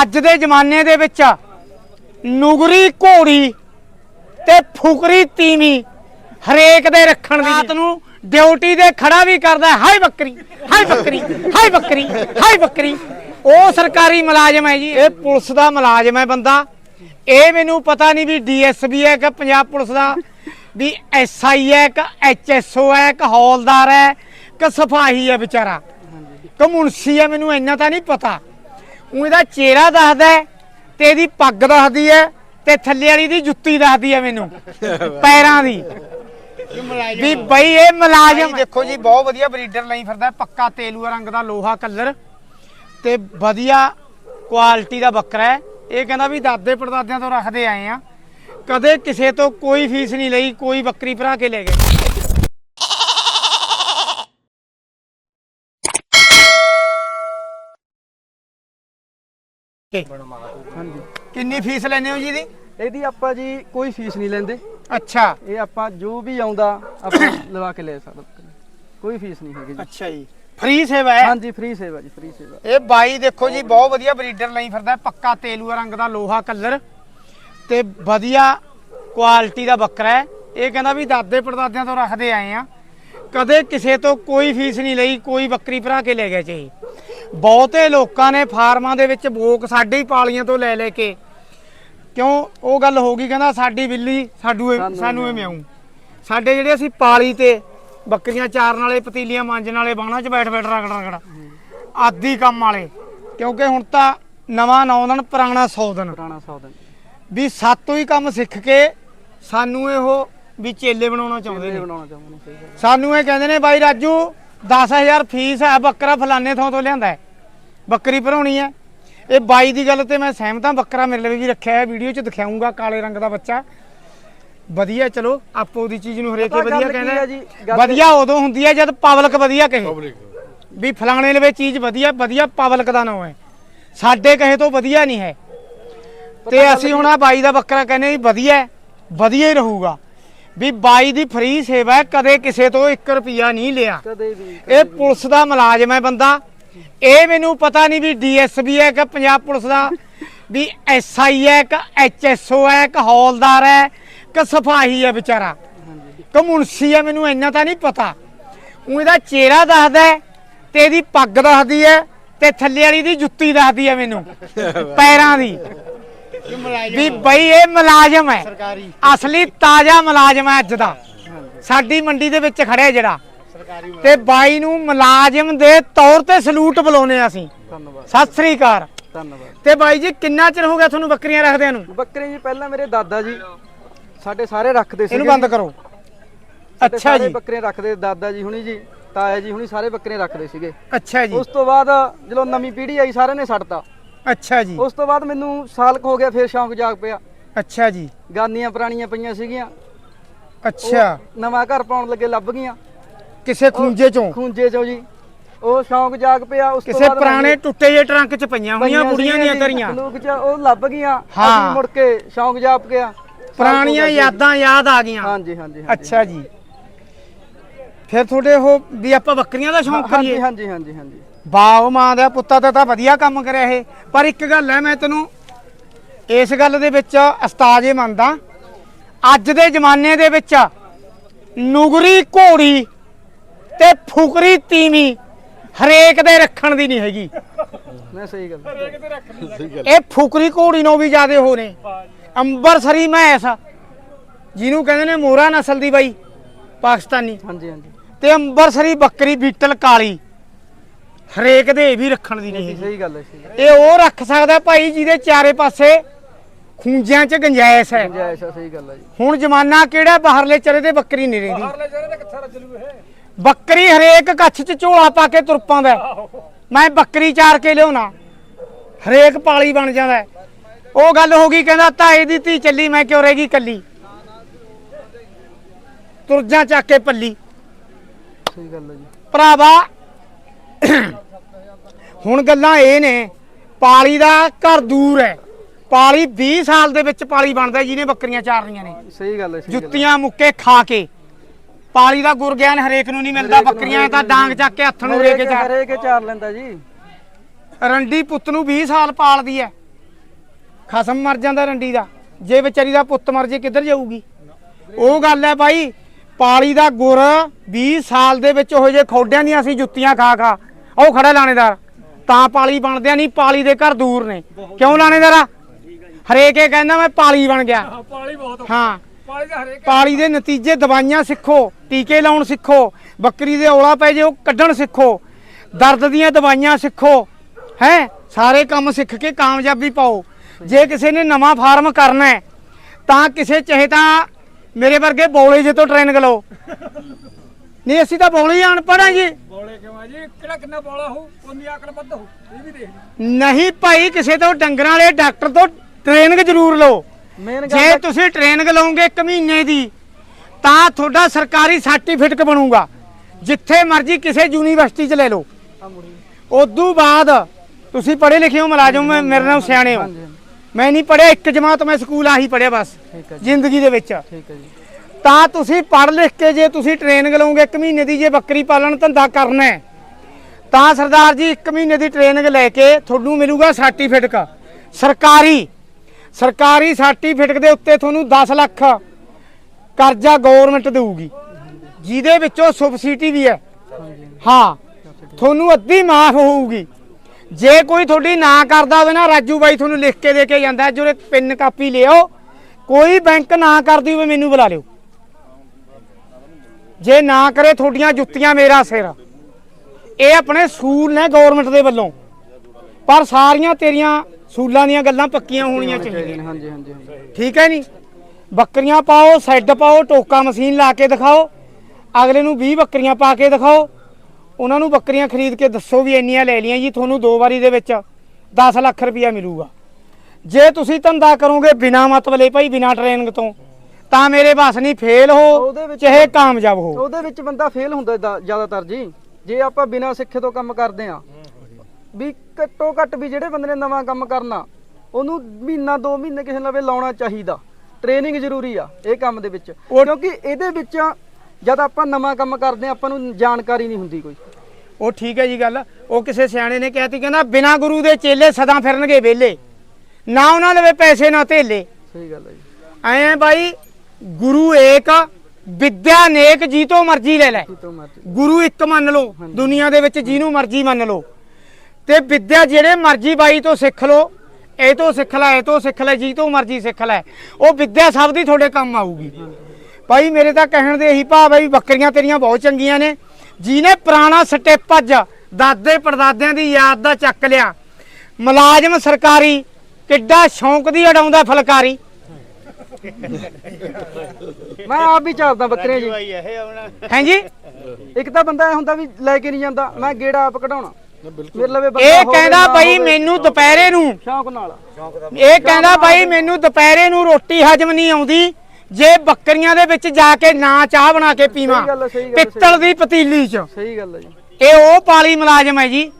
ਅੱਜ ਦੇ ਜ਼ਮਾਨੇ ਦੇ ਵਿੱਚ ਨੁਗਰੀ ਘੋੜੀ ਤੇ ਫੁਕਰੀ ਤੀਵੀਂ ਹਰੇਕ ਦੇ ਰੱਖਣ ਦੀ ਰਾਤ ਨੂੰ ਡਿਊਟੀ ਦੇ ਖੜਾ ਵੀ ਕਰਦਾ ਹਾਏ ਬੱਕਰੀ ਹਾਏ ਬੱਕਰੀ ਹਾਏ ਬੱਕਰੀ ਹਾਏ ਬੱਕਰੀ। ਉਹ ਸਰਕਾਰੀ ਮੁਲਾਜ਼ਮ ਹੈ ਜੀ। ਇਹ ਪੁਲਿਸ ਦਾ ਮੁਲਾਜ਼ਮ ਹੈ ਬੰਦਾ। ਇਹ ਮੈਨੂੰ ਪਤਾ ਨਹੀਂ ਵੀ ਡੀਐਸਬੀ ਹੈ ਕਿ ਪੰਜਾਬ ਪੁਲਿਸ ਦਾ ਵੀ ਐਸਆਈ ਹੈ ਕਿ ਐਚਐਸਓ ਹੈ ਕਿ ਹੌਲਦਾਰ ਹੈ ਕਿ ਸਿਪਾਹੀ ਹੈ ਵਿਚਾਰਾ। ਕਿ ਮੁਨਸੀ ਹੈ ਮੈਨੂੰ ਇੰਨਾ ਤਾਂ ਨਹੀਂ ਪਤਾ। ਉਹ ਇਹਦਾ ਚਿਹਰਾ ਦੱਸਦਾ ਹੈ ਤੇ ਇਹਦੀ ਪੱਗ ਦੱਸਦੀ ਹੈ ਤੇ ਥੱਲੇ ਵਾਲੀ ਦੀ ਜੁੱਤੀ ਦੱਸਦੀ ਹੈ ਮੈਨੂੰ ਪੈਰਾਂ ਦੀ। ਵੀ ਬਈ ਇਹ ਮੁਲਾਜ਼ਮ ਦੇਖੋ ਜੀ ਬਹੁਤ ਵਧੀਆ ਬਰੀਡਰ ਲਈ ਫਿਰਦਾ ਹੈ, ਪੱਕਾ ਤੇਲੂਆ ਰੰਗ ਦਾ ਲੋਹਾ ਕਲਰ ਤੇ ਵਧੀਆ ਕੁਆਲਿਟੀ ਦਾ ਬੱਕਰਾ ਹੈ। ਇਹ ਕਹਿੰਦਾ ਵੀ ਦਾਦੇ ਪੜਦਾਦਿਆਂ ਤੋਂ ਰੱਖਦੇ ਆਏ ਆ। ਕਦੇ ਕਿਸੇ ਤੋਂ ਕੋਈ ਫੀਸ ਨਹੀਂ ਲਈ ਕੋਈ ਬੱਕਰੀ ਭਰਾ ਕੇ ਲੈ ਗਏ। ਹਾਂਜੀ। ਕਿੰਨੀ ਫੀਸ ਲੈਨੇ ਹੋ ਜੀ ਦੀ ਇਹਦੀ ਆਪਾਂ ਜੀ ਕੋਈ ਫੀਸ ਨਹੀਂ ਲੈਂਦੇ। ਅੱਛਾ। ਇਹ ਆਪਾਂ ਜੋ ਵੀ ਆਉਂਦਾ ਆਪਾਂ ਲਵਾ ਕੇ ਲੈ ਸਕਦਾ ਕੋਈ ਫੀਸ ਨਹੀਂ ਹੈਗੀ ਜੀ। ਅੱਛਾ ਜੀ। ਫ੍ਰੀ ਸੇਵਾ ਹੈ? ਹਾਂਜੀ ਫ੍ਰੀ ਸੇਵਾ ਜੀ ਫ੍ਰੀ ਸੇਵਾ। ਇਹ ਬਾਈ ਦੇਖੋ ਜੀ ਬਹੁਤ ਵਧੀਆ ਬਰੀਡਰ ਲਈ ਫਿਰਦਾ ਹੈ, ਪੱਕਾ ਤੇਲੂਆ ਰੰਗ ਦਾ ਲੋਹਾ ਕਲਰ ਤੇ ਵਧੀਆ ਕੁਆਲਿਟੀ ਦਾ ਬੱਕਰਾ ਹੈ। ਇਹ ਕਹਿੰਦਾ ਵੀ ਦਾਦੇ ਪੜਦਾਦਿਆਂ ਤੋਂ ਰੱਖਦੇ ਆਏ ਆ ਕਦੇ ਕਿਸੇ ਤੋਂ ਕੋਈ ਫੀਸ ਨਹੀਂ ਲਈ ਕੋਈ ਬੱਕਰੀ ਭਰਾ ਕੇ ਲੈ ਗਿਆ ਚਾਹੀ ਬਹੁਤੇ ਲੋਕਾਂ ਨੇ ਫਾਰਮਾਂ ਦੇ ਵਿੱਚ ਬੋਕ ਸਾਡੇ ਹੀ ਪਾਲੀਆਂ ਤੋਂ ਲੈ ਲੈ ਕੇ ਕਿਉਂ ਉਹ ਗੱਲ ਹੋ ਗਈ ਕਹਿੰਦਾ ਸਾਡੀ ਬਿੱਲੀ ਸਾਡੂ ਸਾਨੂੰ ਇਹ ਮਿਆਉਂ ਸਾਡੇ ਜਿਹੜੇ ਅਸੀਂ ਪਾਲੀ ਤੇ ਬੱਕਰੀਆਂ ਚਾਰਨ ਵਾਲੇ ਪਤੀਲੀਆਂ ਮਾਂਜਣ ਵਾਲੇ ਬਾਣਾ 'ਚ ਬੈਠ ਬੈਠ ਰਗੜ ਰਗੜ। ਆਦੀ ਕੰਮ ਵਾਲੇ। ਕਿਉਂਕਿ ਹੁਣ ਤਾਂ ਨਵਾਂ ਨੌ ਦਿਨ ਪੁਰਾਣਾ 100 ਦਿਨ ਪੁਰਾਣਾ ਸੌਦਾ ਵੀ ਸਾਤੋਂ ਹੀ ਕੰਮ ਸਿੱਖ ਕੇ ਸਾਨੂੰ ਇਹੋ ਵੀ ਚੇਲੇ ਬਣਾਉਣਾ ਚਾਹੁੰਦੇ ਨੇ। ਸਾਨੂੰ ਇਹ ਕਹਿੰਦੇ ਨੇ ਬਾਈ ਰਾਜੂ 10000 ਫੀਸ ਹੈ ਬੱਕਰਾ ਫਲਾਣੇ ਥਾਂ ਤੋਂ ਲਿਆਂਦਾ ਹੈ। ਬੱਕਰੀ ਭਰਾਉਣੀ ਹੈ। ਇਹ ਬਾਈ ਦੀ ਗੱਲ ਤੇ ਮੈਂ ਸਹਿਮਤ ਹਾਂ ਬੱਕਰਾ ਮੇਰੇ ਲਈ ਵੀ ਰੱਖਿਆ ਹੈ ਵੀਡੀਓ 'ਚ ਦਿਖਾਉਂਗਾ ਕਾਲੇ ਰੰਗ ਦਾ ਬੱਚਾ। ਵਧੀਆ ਚਲੋ ਆਪੋ ਦੀ ਚੀਜ਼ ਨੂੰ ਹਰੇਕੇ ਪਤਾ ਵਧੀਆ ਕਹਿੰਦਾ ਹੈ। ਵਧੀਆ ਉਦੋਂ ਹੁੰਦੀ ਹੈ ਜਦ ਪਬਲਿਕ ਵਧੀਆ ਕਹੇ। ਵੀ ਫਲਾਣੇ ਲਵੇ ਚੀਜ਼ ਵਧੀਆ ਵਧੀਆ ਪਬਲਿਕ ਦਾ ਨਾਮ ਹੈ। ਸਾਡੇ ਕਹੇ ਤੋਂ ਵਧੀਆ ਨਹੀਂ ਹੈ। ਤੇ ਅਸੀਂ ਹੁਣ ਆ ਬਾਈ ਦਾ ਬੱਕਰਾ ਕਹਿੰਦੇ ਵੀ ਵਧੀਆ ਹੈ, ਵਧੀਆ ਹੀ ਰਹੂਗਾ। ਵੀ ਬਾਈ ਦੀ ਫ੍ਰੀ ਸੇਵਾ ਹੈ ਕਦੇ ਕਿਸੇ ਤੋਂ 1 ਰੁਪਿਆ ਨਹੀਂ ਲਿਆ। ਕਦੇ ਵੀ ਇਹ ਪੁਲਿਸ ਦਾ ਮੁਲਾਜ਼ਮ ਹੈ ਬੰਦਾ। ਇਹ ਮੈਨੂੰ ਪਤਾ ਨਹੀਂ ਵੀ ਡੀਐਸਬੀ ਹੈ ਕਿ ਪੰਜਾਬ ਪੁਲਿਸ ਦਾ ਵੀ ਐਸਆਈ ਹੈ ਕਿ ਐਚਐਸਓ ਹੈ ਕਿ ਹੌਲਦਾਰ ਹੈ ਕਿ ਸਿਪਾਹੀ ਹੈ ਵਿਚਾਰਾ। ਕਿ ਮੁਨਸੀ ਹੈ ਮੈਨੂੰ ਇੰਨਾ ਤਾਂ ਨਹੀਂ ਪਤਾ। ਉਹ ਇਹਦਾ ਚਿਹਰਾ ਦੱਸਦਾ ਹੈ ਤੇ ਇਹਦੀ ਪੱਗ ਦੱਸਦੀ ਹੈ ਤੇ ਥੱਲੇ ਵਾਲੀ ਦੀ ਜੁੱਤੀ ਦੱਸਦੀ ਹੈ ਮੈਨੂੰ। ਪੈਰਾਂ ਦੀ। ਵੀ ਬਈ ਇਹ ਮੁਲਾਜ਼ਮ ਹੈ। ਸਰਕਾਰੀ। ਅਸਲੀ ਤਾਜ਼ਾ ਮੁਲਾਜ਼ਮ ਹੈ ਅੱਜ ਦਾ। ਸਾਡੀ ਮੰਡੀ ਦੇ ਵਿੱਚ ਖੜਿਆ ਜਿਹੜਾ। ਸਰਕਾਰੀ ਤੇ ਬਾਈ ਨੂੰ ਮੁਲਾਜ਼ਮ ਦੇ ਤੌਰ ਤੇ ਸਲੂਟ ਬੁਲਾਉਨੇ ਆ ਅਸੀਂ। ਧੰਨਵਾਦ। ਸਤਿ ਸ੍ਰੀ ਅਕਾਲ। ਧੰਨਵਾਦ। ਤੇ ਬਾਈ ਜੀ ਕਿੰਨਾ ਚਿਰ ਹੋ ਗਿਆ ਤੁਹਾਨੂੰ ਬੱਕਰੀਆਂ ਰੱਖਦਿਆਂ ਨੂੰ? ਬੱਕਰੇ ਜੀ ਪਹਿਲਾਂ ਮੇਰੇ ਦਾਦਾ ਜੀ ਸਾਡੇ ਸਾਰੇ ਰੱਖਦੇ ਸੀ ਇਹਨੂੰ ਬੰਦ ਕਰੋ। ਅੱਛਾ ਜੀ। ਬੱਕਰੇ ਰੱਖਦੇ ਦਾਦਾ ਜੀ ਹੁਣੀ ਜੀ ਤਾਇਆ ਜੀ ਹੁਣੀ ਸਾਰੇ ਬੱਕਰੇ ਰੱਖਦੇ ਸੀਗੇ। ਅੱਛਾ ਜੀ। ਉਸ ਤੋਂ ਬਾਅਦ ਜਦੋਂ ਨਵੀਂ ਪੀੜ੍ਹੀ ਆਈ ਸਾਰਿਆਂ ਨੇ ਛੱਡਤਾ ਅੱਛਾ ਜੀ। ਉਸ ਤੋਂ ਬਾਅਦ ਮੈਨੂੰ ਸਾਲ ਕੁ ਹੋ ਗਿਆ ਫੇਰ ਸ਼ੌਂਕ ਜਾਗ ਪਿਆ। ਅੱਛਾ ਜੀ। ਗਾਨੀਆਂ ਪੁਰਾਣੀਆਂ ਪਈਆਂ ਸੀਗੀਆਂ। ਅੱਛਾ। ਨਵਾਂ ਘਰ ਪਾਉਣ ਲੱਗੇ ਲੱਭ ਗਈਆਂ। ਕਿਸੇ ਖੂੰਜੇ ਚੋਂ? ਖੂੰਜੇ ਚੋਂ ਜੀ। ਉਹ ਸ਼ੌਂਕ ਜਾਗ ਪਿਆ ਉਸ ਤੋਂ ਕਿਸੇ ਬਾਅਦ ਪੁਰਾਣੇ ਟੁੱਟੇ ਜਿਹੇ ਟਰੰਕ 'ਚ ਪਈਆਂ ਹੋਈਆਂ ਕੁੜੀਆਂ ਦੀਆਂ ਤਰੀਆਂ ਜੀ, ਲੋਕ ਚ ਉਹ ਲੱਭ ਗਈਆਂ। ਹਾਂ। ਅਸੀਂ ਮੁੜ ਕੇ ਸ਼ੌਂਕ ਜਾਪ ਗਿਆ ਪੁਰਾਣੀਆਂ ਜੀ। ਯਾਦਾਂ ਯਾਦ ਆ ਗਈਆਂ। ਹਾਂਜੀ ਹਾਂਜੀ ਹਾਂਜੀ। ਅੱਛਾ ਜੀ। ਫਿਰ ਤੁਹਾਡੇ ਉਹ ਵੀ ਆਪਾਂ ਬੱਕਰੀਆਂ ਦਾ ਸ਼ੌਂਕ ਹਾਂਜੀ ਕਰੀਏ। ਹਾਂਜੀ ਹਾਂਜੀ ਹਾਂਜੀ। ਬਾਓ ਮਾਂ ਦਾ ਪੁੱਤਾ ਤਾਂ ਤਾਂ ਵਧੀਆ ਕੰਮ ਕਰਿਆ ਇਹ। ਪਰ ਇੱਕ ਗੱਲ ਹੈ ਮੈਂ ਤੈਨੂੰ ਇਸ ਗੱਲ ਦੇ ਵਿੱਚ ਉਸਤਾਦ ਇਹ ਮੰਨਦਾ ਅੱਜ ਦੇ ਜ਼ਮਾਨੇ ਦੇ ਵਿੱਚ ਨੁਗਰੀ ਘੋੜੀ ਤੇ ਫੁਕਰੀ ਤੀਵੀਂ ਹਰੇਕ ਦੇ ਰੱਖਣ ਦੀ ਨਹੀਂ ਹੈਗੀ। ਮੈਂ ਸਹੀ ਗੱਲ ਇਹ ਫੁਕਰੀ ਘੋੜੀ ਨੂੰ ਵੀ ਜ਼ਿਆਦੇ ਹੋ ਨੇ। ਅੰਬਰਸਰੀ ਮੈਸ ਜਿਹਨੂੰ ਕਹਿੰਦੇ ਨੇ ਮੋਰਾ ਨਸਲ ਦੀ ਬਾਈ ਪਾਕਿਸਤਾਨੀ। ਹਾਂਜੀ ਹਾਂਜੀ। ਤੇ ਅੰਬਰਸਰੀ ਬੱਕਰੀ ਬੀਟਲ ਕਾਲੀ। ਹਰੇਕ ਦੇ ਵੀ ਰੱਖਣ ਦੀ ਨਹੀਂ ਹੈਗੀ ਸਹੀ ਗੱਲ ਹੈ ਸਹੀ ਗੱਲ ਇਹ ਉਹ ਰੱਖ ਸਕਦਾ ਭਾਈ ਜਿਹਦੇ ਚਾਰੇ ਪਾਸੇ ਖੂੰਜਿਆਂ 'ਚ ਗੰਜਾਇਸ਼ ਹੈ। ਗੁੰਜਾਇਸ਼ ਆ ਸਹੀ ਗੱਲ ਹੈ ਜੀ। ਹੁਣ ਜ਼ਮਾਨਾ ਕਿਹੜਾ ਬਾਹਰਲੇ ਚਰੇ ਤੇ ਬੱਕਰੀ ਨਹੀਂ ਰਹਿੰਦੀ। ਬਾਹਰਲੇ ਚਰੇ ਤੇ ਕਿੱਥੇ ਰੱਜਲੂ ਇਹ ਬੱਕਰੀ ਹਰੇਕ ਕੱਛ 'ਚ ਝੋਲਾ ਪਾ ਕੇ ਤੁਰ ਪਾਉਂਦਾ ਹੈ। ਮੈਂ ਬੱਕਰੀ ਚਾਰ ਕੇ ਲਿਆਉਣਾ। ਹਰੇਕ ਪਾਲੀ ਬਣ ਜਾਂਦਾ ਹੈ। ਉਹ ਗੱਲ ਹੋ ਗਈ ਕਹਿੰਦਾ ਤਾਏ ਦੀ ਧੀ ਚੱਲੀ ਮੈਂ ਕਿਉਂ ਰਹਿ ਗਈ ਕੱਲੀ? ਤੁਰਜਾਂ ਚੱਕ ਕੇ ਪੱਲੀ। ਸਹੀ ਗੱਲ ਹੈ ਜੀ। ਭਰਾਵਾ ਹੁਣ ਗੱਲਾਂ ਇਹ ਨੇ ਪਾਲੀ ਦਾ ਘਰ ਦੂਰ ਹੈ। ਪਾਲੀ 20 ਸਾਲ ਦੇ ਵਿੱਚ ਪਾਲੀ ਬਣਦਾ ਜਿਹਨੇ ਬੱਕਰੀਆਂ ਚਾਰਨੀਆਂ ਨੇ। ਸਹੀ ਗੱਲ ਹੈ। ਜੁੱਤੀਆਂ ਮੁੱਕੇ ਖਾ ਕੇ। ਪਾਲੀ ਦਾ ਗੁਰ ਗਿਆਨ ਹਰੇਕ ਨੂੰ ਨਹੀਂ ਮਿਲਦਾ ਬੱਕਰੀਆਂ ਤਾਂ ਡਾਂਗ ਚੱਕ ਕੇ ਹੱਥ ਨੂੰ ਲੈ ਕੇ ਚਾਰ ਹਰੇਕ ਚਾਰ ਲੈਂਦਾ ਜੀ। ਰੰਡੀ ਪੁੱਤ ਨੂੰ 20 ਸਾਲ ਪਾਲਦੀ ਹੈ। ਖਸਮ ਮਰ ਜਾਂਦਾ ਰੰਡੀ ਦਾ। ਜੇ ਵਿਚਾਰੀ ਦਾ ਪੁੱਤ ਮਰ ਜੇ ਕਿੱਧਰ ਜਾਊਗੀ? ਉਹ ਗੱਲ ਹੈ ਬਾਈ ਪਾਲੀ ਦਾ ਗੁਰ 20 ਸਾਲ ਦੇ ਵਿੱਚ ਉਹ ਜੇ ਖੋਡਿਆਂ ਦੀਆਂ ਅਸੀਂ ਜੁੱਤੀਆਂ ਖਾ ਖਾ ਉਹ ਖੜਾ ਲਾਣੇਦਾਰ। ਤਾਂ ਪਾਲੀ ਬਣਦਿਆਂ ਨਹੀਂ ਪਾਲੀ ਦੇ ਘਰ ਦੂਰ ਨੇ। ਕਿਉਂ ਲਾਣੇਦਾਰਾ ਹਰੇਕ ਇਹ ਕਹਿੰਦਾ ਮੈਂ ਪਾਲੀ ਬਣ ਗਿਆ। ਪਾਲੀ ਬਹੁਤ ਹਾਂ। ਦਾ ਪਾਲੀ ਦੇ ਨਤੀਜੇ ਦਵਾਈਆਂ ਸਿੱਖੋ ਟੀਕੇ ਲਾਉਣ ਸਿੱਖੋ ਬੱਕਰੀ ਦੇ ਔਲਾ ਪੈ ਜੇ ਉਹ ਕੱਢਣ ਸਿੱਖੋ ਦਰਦ ਦੀਆਂ ਦਵਾਈਆਂ ਸਿੱਖੋ ਹੈ? ਸਾਰੇ ਕੰਮ ਸਿੱਖ ਕੇ ਕਾਮਯਾਬੀ ਪਾਓ। ਜੇ ਕਿਸੇ ਨੇ ਨਵਾਂ ਫਾਰਮ ਕਰਨਾ ਹੈ ਤਾਂ ਕਿਸੇ ਚਾਹੇ ਤਾਂ ਮੇਰੇ ਵਰਗੇ ਬੌਲੇ ਜੇ ਤੋਂ ਟ੍ਰੇਨਿੰਗ ਲਓ। ਨਹੀਂ ਅਸੀਂ ਤਾਂ ਬੌਲੇ ਹੀ ਅਨਪੜ੍ਹ ਜੀ। ਬੋਲੇ ਕਿਉਂ ਆ ਜੀ? ਕਿਹੜਾ ਕਿੰਨਾ ਬੋਲਾ ਹੋ ਉਨੀ ਅਕਲ ਵੱਧ ਹੋ ਇਹ ਵੀ ਦੇਖ ਲਈ ਨਹੀਂ ਭਾਈ ਕਿਸੇ ਤੋਂ ਡੰਗਰਾਂ ਵਾਲੇ ਡਾਕਟਰ ਤੋਂ ਟ੍ਰੇਨਿੰਗ ਜ਼ਰੂਰ ਲਓ। ਮੇਨ ਗੱਲ ਜੇ ਤੁਸੀਂ ਟ੍ਰੇਨਿੰਗ ਲਓਗੇ ਇੱਕ ਮਹੀਨੇ ਦੀ ਤਾਂ ਤੁਹਾਡਾ ਸਰਕਾਰੀ ਸਰਟੀਫਿਕੇਟ ਬਣੂਗਾ। ਜਿੱਥੇ ਮਰਜ਼ੀ ਕਿਸੇ ਯੂਨੀਵਰਸਿਟੀ 'ਚ ਲੈ ਲਓ। ਆ ਮੁੜੀ ਉਦੋਂ ਬਾਅਦ ਤੁਸੀਂ ਪੜ੍ਹੇ ਲਿਖੇ ਹੋ ਮੁਲਾਜ਼ਮ ਮੈਂ- ਮੇਰੇ ਨਾਲ ਸਿਆਣੇ ਹੋ। ਮੈਂ ਨਹੀਂ ਪੜ੍ਹਿਆ ਇੱਕ ਜਮਾਤ ਮੈਂ ਸਕੂਲ ਆਹੀ ਪੜ੍ਹਿਆ ਬਸ ਠੀਕ ਹੈ ਜੀ। ਜ਼ਿੰਦਗੀ ਦੇ ਵਿੱਚ। ਠੀਕ ਹੈ ਜੀ। ਤਾਂ ਤੁਸੀਂ ਪੜ੍ਹ ਲਿਖ ਕੇ ਜੇ ਤੁਸੀਂ ਟ੍ਰੇਨਿੰਗ ਲਓਗੇ ਇੱਕ ਮਹੀਨੇ ਦੀ ਜੇ ਬੱਕਰੀ ਪਾਲਣ ਧੰਦਾ ਕਰਨਾ ਹੈ ਤਾਂ ਸਰਦਾਰ ਜੀ ਇੱਕ ਮਹੀਨੇ ਦੀ ਟ੍ਰੇਨਿੰਗ ਲੈ ਕੇ ਤੁਹਾਨੂੰ ਮਿਲੂਗਾ ਸਰਟੀਫਿਕੇਟ ਸਰਕਾਰੀ ਸਰਕਾਰੀ ਸਰਟੀਫਿਕੇਟ ਦੇ ਉੱਤੇ ਤੁਹਾਨੂੰ 10 ਲੱਖ ਕਰਜ਼ਾ ਗਵਰਨਮੈਂਟ ਦੇਊਗੀ। ਜਿਹਦੇ ਵਿੱਚੋਂ ਸਬਸਿਡੀ ਵੀ ਹੈ। ਹਾਂ ਤੁਹਾਨੂੰ ਅੱਧੀ ਮਾਫ ਹੋਊਗੀ। ਜੇ ਕੋਈ ਤੁਹਾਡੀ ਨਾ ਕਰਦਾ ਹੋਵੇ ਨਾ ਰਾਜੂ ਬਾਈ ਤੁਹਾਨੂੰ ਲਿਖ ਕੇ ਦੇ ਕੇ ਜਾਂਦਾ ਜੋ ਪਿੰਨ ਕਾਪੀ ਲਿਓ ਕੋਈ ਬੈਂਕ ਨਾ ਕਰਦੀ ਹੋਵੇ ਮੈਨੂੰ ਬੁਲਾ ਲਿਓ। ਜੇ ਨਾ ਕਰੇ ਤੁਹਾਡੀਆਂ ਜੁੱਤੀਆਂ ਮੇਰਾ ਸਿਰ। ਇਹ ਆਪਣੇ ਸੂਲ ਨੇ ਗਵਰਨਮੈਂਟ ਦੇ ਵੱਲੋਂ। ਪਰ ਸਾਰੀਆਂ ਤੇਰੀਆਂ ਸੂਲਾਂ ਦੀਆਂ ਗੱਲਾਂ ਪੱਕੀਆਂ ਹੋਣੀਆਂ ਚਾਹੀਦੀਆਂ ਹਾਂਜੀ ਹਾਂਜੀ ਠੀਕ ਹੈ ਨਹੀਂ ਬੱਕਰੀਆਂ ਪਾਓ ਸੈੱਡ ਪਾਓ ਟੋਕਾ ਮਸ਼ੀਨ ਲਾ ਕੇ ਦਿਖਾਓ। ਅਗਲੇ ਨੂੰ 20 ਬੱਕਰੀਆਂ ਪਾ ਕੇ ਦਿਖਾਓ। ਉਹਨਾਂ ਨੂੰ ਬੱਕਰੀਆਂ ਖਰੀਦ ਕੇ ਦੱਸੋ ਵੀ ਇੰਨੀਆਂ ਲੈ ਲਈਆਂ ਜੀ ਤੁਹਾਨੂੰ ਦੋ ਵਾਰੀ ਦੇ ਵਿੱਚ 10 ਲੱਖ ਰੁਪਇਆ ਮਿਲੂਗਾ। ਜੇ ਤੁਸੀਂ ਧੰਦਾ ਕਰੋਗੇ ਬਿਨਾ ਮਤਲਬੇ ਭਾਈ ਬਿਨਾ ਟ੍ਰੇਨਿੰਗ ਤੋਂ ਤਾਂ ਮੇਰੇ ਬਸ ਨਹੀਂ ਫੇਲ ਹੋ ਚਾਹੇ ਕਾਮਯਾਬ ਹੋ। ਉਹਦੇ ਵਿੱਚ ਬੰਦਾ ਫੇਲ ਹੁੰਦਾ ਜ਼ਿਆਦਾਤਰ ਜੀ। ਜੇ ਆਪਾਂ ਬਿਨਾਂ ਸਿੱਖੇ ਤੋਂ ਕੰਮ ਕਰਦੇ ਆ ਵੀ ਘੱਟੋ ਘੱਟ ਵੀ ਜਿਹੜੇ ਬੰਦੇ ਨੇ ਨਵਾਂ ਕੰਮ ਕਰਨਾ ਉਹਨੂੰ ਮਹੀਨਾ ਦੋ ਮਹੀਨੇ ਕਿਸੇ ਲਵੇ ਲਾਉਣਾ ਚਾਹੀਦਾ। ਟ੍ਰੇਨਿੰਗ ਜ਼ਰੂਰੀ ਆ ਇਹ ਕੰਮ ਦੇ ਵਿੱਚ। ਕਿਉਂਕਿ ਇਹਦੇ ਵਿੱਚ ਜਦ ਆਪਾਂ ਨਵਾਂ ਕੰਮ ਕਰਦੇ ਆ ਆਪਾਂ ਨੂੰ ਜਾਣਕਾਰੀ ਨਹੀਂ ਹੁੰਦੀ ਕੋਈ। ਉਹ ਠੀਕ ਹੈ ਜੀ ਗੱਲ। ਉਹ ਕਿਸੇ ਸਿਆਣੇ ਨੇ ਕਿਹਾ ਤੀ ਕਹਿੰਦਾ ਬਿਨਾ ਗੁਰੂ ਦੇ ਚੇਲੇ ਸਦਾ ਫਿਰਨਗੇ ਵਿਹਲੇ। ਨਾ ਉਹਨਾਂ ਲਵੇ ਪੈਸੇ ਨਾ ਧੇਲੇ। ਸਹੀ ਗੱਲ ਹੈ ਜੀ। ਐ ਬਾਈ ਗੁਰੂ ਏਕ ਵਿਦਿਆ ਨੇਕ ਜੀ ਤੋਂ ਮਰਜ਼ੀ ਲੈ ਲੈ। ਕੀ ਤੋਂ ਮਰਜ਼ੀ। ਗੁਰੂ ਇੱਕ ਮੰਨ ਲਓ ਦੁਨੀਆ ਦੇ ਵਿੱਚ ਜਿਹਨੂੰ ਮਰਜ਼ੀ ਮੰਨ ਲਓ। ਤੇ ਵਿਦਿਆ ਜਿਹੜੇ ਮਰਜ਼ੀ ਬਾਈ ਤੋਂ ਸਿੱਖ ਲਓ ਇਹ ਤੋਂ ਸਿੱਖ ਲੈ ਇਹ ਤੋਂ ਸਿੱਖ ਲੈ ਜੀ ਤੋਂ ਮਰਜ਼ੀ ਸਿੱਖ ਲੈ। ਉਹ ਵਿਦਿਆ ਸਭ ਦੀ ਤੁਹਾਡੇ ਕੰਮ ਆਊਗੀ। ਭਾਈ ਮੇਰੇ ਤਾਂ ਕਹਿਣ ਦੇ ਇਹੀ ਭਾਵ ਹੈ ਵੀ ਬੱਕਰੀਆਂ ਤੇਰੀਆਂ ਬਹੁਤ ਚੰਗੀਆਂ ਨੇ। ਜਿਹਨੇ ਪੁਰਾਣਾ ਸਟੈਪ ਅੱਜ ਦਾਦੇ ਪੜਦਾਦਿਆਂ ਦੀ ਯਾਦ ਦਾ ਚੱਕ ਲਿਆ। ਮੁਲਾਜ਼ਮ ਸਰਕਾਰੀ ਕਿੱਡਾ ਸ਼ੌਂਕ ਦੀ ਅਡਾਉਂਦਾ ਫਲਕਾਰੀ। ਮੈਂ ਆਪ ਵੀ ਚੱਲਦਾ ਬੱਕਰੀਆਂ ਜੀ। ਹਾਂਜੀ ਇੱਕ ਤਾਂ ਬੰਦਾ ਇਹ ਹੁੰਦਾ ਵੀ ਲੈ ਕੇ ਨਹੀਂ ਜਾਂਦਾ ਮੈਂ ਗੇੜਾ ਆਪ ਕਢਾਉਣਾ। ਮੇਰੇ ਲਵੇ ਬੰਦਾ ਇਹ ਕਹਿੰਦਾ ਹੋਵੇ, ਮੈਨੂੰ ਦੁਪਹਿਰੇ ਨੂੰ। ਸ਼ੌਂਕ ਨਾਲ। ਇਹ ਕਹਿੰਦਾ ਬਾਈ ਮੈਨੂੰ ਦੁਪਹਿਰੇ ਨੂੰ ਰੋਟੀ ਹਜਮ ਨਹੀਂ ਆਉਂਦੀ। ਜੇ ਬੱਕਰੀਆਂ ਦੇ ਵਿੱਚ ਜਾ ਕੇ ਨਾ ਚਾਹ ਬਣਾ ਕੇ ਪੀਵਾਂ ਸਹੀ ਗੱਲ ਹੈ, ਸਹੀ ਗੱਲ ਹੈ, ਪਿੱਤਲ ਦੀ ਪਤੀਲੀ 'ਚ। ਸਹੀ ਗੱਲ ਹੈ ਜੀ। ਇਹ ਉਹ ਪਾਲੀ ਮੁਲਾਜ਼ਮ ਹੈ ਜੀ।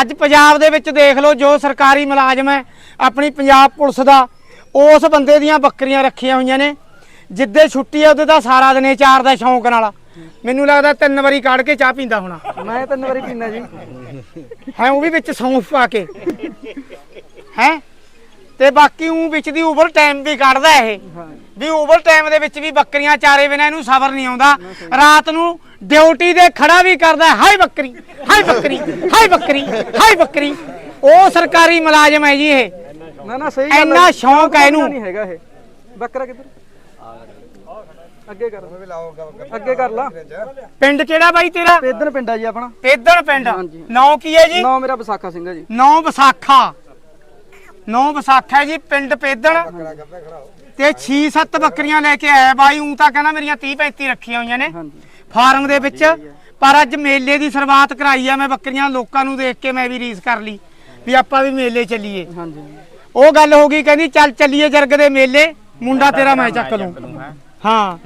ਅੱਜ ਪੰਜਾਬ ਦੇ ਵਿੱਚ ਦੇਖ ਲਓ ਜੋ ਸਰਕਾਰੀ ਮੁਲਾਜ਼ਮ ਹੈ ਆਪਣੀ ਪੰਜਾਬ ਪੁਲਿਸ ਦਾ ਉਸ ਬੰਦੇ ਦੀਆਂ ਬੱਕਰੀਆਂ ਰੱਖੀਆਂ ਹੋਈਆਂ ਨੇ। ਜਿੱਦੇ ਛੁੱਟੀ ਹੈ ਉਹਦੇ ਦਾ ਸਾਰਾ ਦਿਨ ਇਹ ਚਾਰ ਦਾ ਸ਼ੌਂਕ ਨਾਲ ਮੈਨੂੰ ਲੱਗਦਾ ਤਿੰਨ ਵਾਰੀ ਕੱਢ ਕੇ ਚਾਹ ਪੀਂਦਾ ਹੋਣਾ। ਮੈਂ ਤਿੰਨ ਵਾਰੀ ਪੀਣਾ ਜੀ। ਹੈ ਉਹ ਵੀ ਵਿੱਚ ਸੌਂਫ ਪਾ ਕੇ। ਹੈ? ਤੇ ਬਾਕੀ ਉਹ ਵਿੱਚ ਦੀ ਓਵਰ ਟਾਈਮ ਵੀ ਕੱਢਦਾ ਇਹ। ਹਾਂ। ਵੀ ਓਵਰ ਟਾਈਮ ਦੇ ਵਿੱਚ ਵੀ ਬੱਕਰੀਆਂ ਚਾਰੇ ਬਿਨਾਂ ਇਹਨੂੰ ਸਬਰ ਨਹੀਂ ਆਉਂਦਾ। ਰਾਤ ਨੂੰ ਡਿਊਟੀ ਦੇ ਖੜਾ ਵੀ ਕਰਦਾ ਹਾਏ ਬੱਕਰੀ ਹਾਏ ਬੱਕਰੀ ਹਾਏ ਬੱਕਰੀ ਹਾਏ ਬੱਕਰੀ। ਉਹ ਸਰਕਾਰੀ ਮੁਲਾਜ਼ਮ ਹੈ ਜੀ ਇਹ। ਨਾ ਨਾ ਸਹੀ ਗੱਲ ਇੰਨਾ। ਸ਼ੌਂਕ ਹੈ ਇਹਨੂੰ। ਨਹੀਂ ਹੈਗਾ ਇਹ। ਬੱਕਰਾ ਕਿੱਧਰ? ਅੱਗੇ ਕਰ। ਅੱਗੇ ਕਰ ਲਾ। ਪਿੰਡ ਕਿਹੜਾ ਬਾਈ ਤੇਰਾ? ਪੇਦਨ ਪਿੰਡ ਆ ਜੀ ਆਪਣਾ। ਪੇਦਣ ਪਿੰਡ। ਹਾਂਜੀ। ਨਾਂ ਕੀ ਹੈ ਜੀ? ਨਾਮ ਮੇਰਾ ਵਿਸਾਖਾ ਸਿੰਘ ਹੈ ਜੀ। ਨੌ ਵਿਸਾਖਾ। ਨੌ ਵਿਸਾਖਾ ਹੈ ਜੀ ਪਿੰਡ ਪੇਦਣ ਤੇ 6-7 ਬੱਕਰੀਆਂ ਲੈ ਕੇ ਆਇਆ ਬਾਈ ਉਂ ਤਾਂ ਕਹਿੰਦਾ ਮੇਰੀਆਂ 30-35 ਰੱਖੀਆਂ ਹੋਈਆਂ ਨੇ। ਫਾਰਮ ਦੇ ਵਿੱਚ। ਪਰ ਅੱਜ ਮੇਲੇ ਦੀ ਸ਼ੁਰੂਆਤ ਕਰਾਈ ਆ ਮੈਂ ਬੱਕਰੀਆਂ ਲੋਕਾਂ ਨੂੰ ਦੇਖ ਕੇ ਮੈਂ ਵੀ ਰੀਸ ਕਰ ਲਈ ਵੀ ਆਪਾਂ ਵੀ ਮੇਲੇ ਚੱਲੀਏ। ਹਾਂਜੀ। ਉਹ ਗੱਲ ਹੋ ਗਈ ਕਹਿੰਦੀ ਚੱਲ ਚੱਲੀਏ ਜਰਗ ਦੇ ਮੇਲੇ ਮੁੰਡਾ ਤੇਰਾ ਮੈਂ ਚੱਕ ਲੂੰ। ਹਾਂ।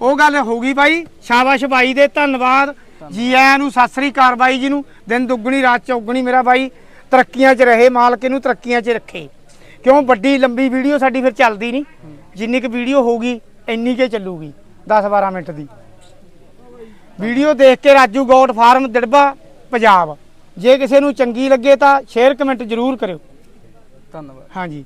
ਉਹ ਗੱਲ ਹੋ ਗਈ ਬਾਈ ਸ਼ਾਬਾਸ਼ ਬਾਈ ਦੇ ਧੰਨਵਾਦ। ਜੀ ਆਇਆਂ ਨੂੰ ਸਤਿ ਸ੍ਰੀ ਅਕਾਲ ਬਾਈ ਜੀ ਨੂੰ। ਦਿਨ ਦੁੱਗਣੀ ਰਾਤ ਚੌਗਣੀ ਮੇਰਾ ਬਾਈ ਤਰੱਕੀਆਂ 'ਚ ਰਹੇ ਮਾਲਕ ਇਹਨੂੰ ਤਰੱਕੀਆਂ 'ਚ ਰੱਖੇ। ਕਿਉਂ ਵੱਡੀ ਲੰਬੀ ਵੀਡੀਓ ਸਾਡੀ ਫਿਰ ਚੱਲਦੀ ਨਹੀਂ? ਜਿੰਨੀ ਕੁ ਵੀਡੀਓ ਹੋਊਗੀ ਇੰਨੀ ਕੇ ਚੱਲੂਗੀ 10 12 ਮਿੰਟ ਦੀ। ਵੀਡੀਓ ਦੇਖ ਕੇ ਰਾਜੂ ਗੋਟ ਫਾਰਮ ਦਿੜਬਾ ਪੰਜਾਬ। ਜੇ ਕਿਸੇ ਨੂੰ ਚੰਗੀ ਲੱਗੇ ਤਾਂ ਸ਼ੇਅਰ ਕਮੈਂਟ ਜ਼ਰੂਰ ਕਰਿਓ। ਧੰਨਵਾਦ। ਹਾਂਜੀ।